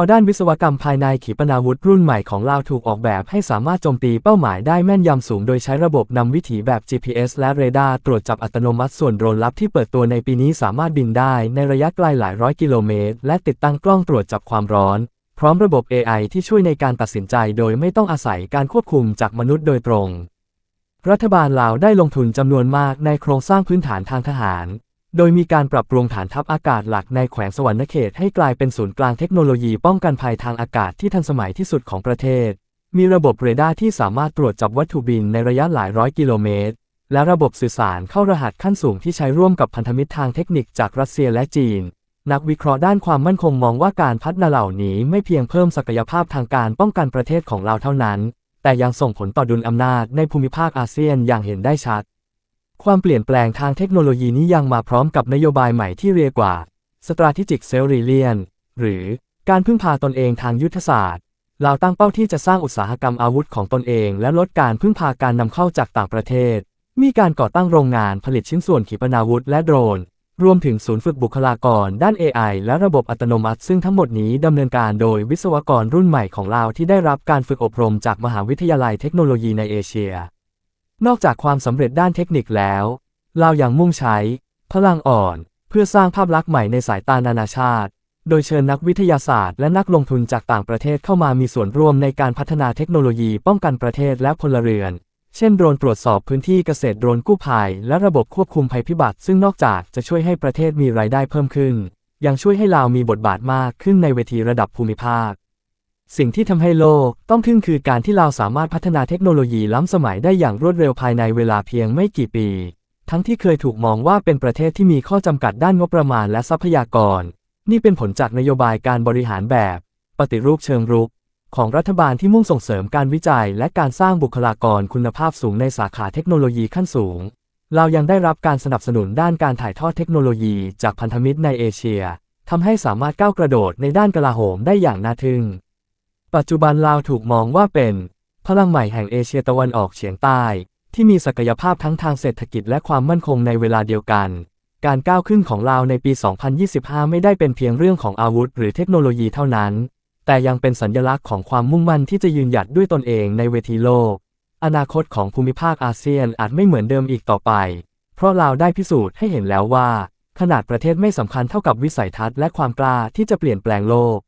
อด้านวิศวกรรมภายในขีปนาวุธรุ่นใหม่ของลาวถูกออกแบบให้สามารถโจมตีเป้าหมายได้แม่นยำสูงโดยใช้ระบบนำวิถีแบบ GPS และเรดาร์ตรวจจับอัตโนมัติส่วนโดรนลับที่เปิดตัวในปีนี้สามารถบินได้ในระยะไกลหลายร้อยกิโลเมตร และติดตั้งกล้องตรวจจับความร้อน พร้อมระบบ AI ที่ช่วยในการตัดสินใจโดยไม่ต้องอาศัยการควบคุมจากมนุษย์โดยตรง รัฐบาลลาวได้ลงทุนจำนวนมากในโครงสร้างพื้นฐานทางทหาร โดยมีการปรับปรุงฐานทัพอากาศหลักในแขวงสวรรณเขตให้กลายเป็นศูนย์กลางเทคโนโลยีป้องกันภัยทางอากาศที่ทันสมัยที่สุดของประเทศ มีระบบเรดาร์ที่สามารถตรวจจับวัตถุบินในระยะหลายร้อยกิโลเมตร และระบบสื่อสารเข้ารหัสขั้นสูงที่ใช้ร่วมกับพันธมิตรทางเทคนิคจากรัสเซียและจีน นักวิเคราะห์ด้านความมั่นคงมองว่าการพัฒนาเหล่านี้ไม่เพียงเพิ่มศักยภาพทางการป้องกันประเทศของเราเท่านั้น แต่ยังส่งผลต่อดุลอำนาจในภูมิภาคอาเซียนอย่างเห็นได้ชัด ความเปลี่ยนแปลงทางเทคโนโลยีนี้ยังมาพร้อมกับนโยบายใหม่ที่เรียกว่า Strategic Self Reliance หรือการพึ่งพาตนเองทางยุทธศาสตร์เราตั้งเป้าที่จะสร้างอุตสาหกรรมอาวุธของตนเอง และลดการพึ่งพาการนำเข้าจากต่างประเทศ มีการก่อตั้งโรงงานผลิตชิ้นส่วนขีปนาวุธและโดรน รวมถึงศูนย์ฝึกบุคลากร ด้าน AI และระบบอัตโนมัติ ซึ่งทั้งหมดนี้ดำเนินการโดยวิศวกรรุ่นใหม่ของเราที่ได้รับการฝึกอบรมจากมหาวิทยาลัยเทคโนโลยีในเอเชีย นอกจากความสำเร็จด้านเทคนิคแล้วเรายังมุ่งใช้ พลังอ่อน เพื่อสร้างภาพลักษณ์ใหม่ในสายตานานาชาติ โดยเชิญนักวิทยาศาสตร์และนักลงทุนจากต่างประเทศเข้ามามีส่วนร่วมในการพัฒนาเทคโนโลยีป้องกันประเทศและพลเรือน เช่นโดรนตรวจสอบพื้นที่เกษตรโดรนกู้ภัย และระบบควบคุมภัยพิบัติ ซึ่งนอกจากจะช่วยให้ประเทศมีรายได้เพิ่มขึ้น ยังช่วยให้ลาวมีบทบาทมากขึ้นในเวทีระดับภูมิภาค สิ่งที่ทำให้โลกต้องทึ่งคือการที่ลาสามารถพัฒนาเทคโนโลยีล้ำสมัยได้อย่างรวดเร็วภายในเวลาเพียงไม่กี่ปี ทั้งที่เคยถูกมองว่าเป็นประเทศที่มีข้อจำกัดด้านงบประมาณและทรัพยากร นี่เป็นผลจากนโยบายการบริหารแบบ ปฏิรูปเชิงรุก ของรัฐบาลที่มุ่งส่งเสริมการวิจัย และการสร้างบุคลากรคุณภาพสูงในสาขาเทคโนโลยีขั้นสูง เรายังได้รับการสนับสนุนด้านการถ่ายทอดเทคโนโลยีจากพันธมิตรในเอเชียทำให้สามารถก้าวกระโดดในด้านกลาโหมได้อย่างน่าทึ่ง ปัจจุบันลาวถูกมองว่าเป็น พลังใหม่แห่งเอเชียตะวันออกเฉียงใต้ ที่มีศักยภาพทั้งทางเศรษฐกิจและความมั่นคงในเวลาเดียวกัน การก้าวขึ้นของลาวในปี 2025 ไม่ได้เป็นเพียงเรื่องของอาวุธ หรือเทคโนโลยีเท่านั้น แต่ยังเป็นสัญญลักษณ์ของความมุ่งมั่นที่จะยืนหยัดด้วยตนเองในเวทีโลก อนาคตของภูมิภาคอาเซียนอาจไม่เหมือนเดิมอีกต่อไป เพราะลาวได้พิสูจน์ให้เห็นแล้วว่า ขนาดประเทศไม่สำคัญเท่ากับวิสัยทัศน์และความกล้าที่จะเปลี่ยนแปลงโลก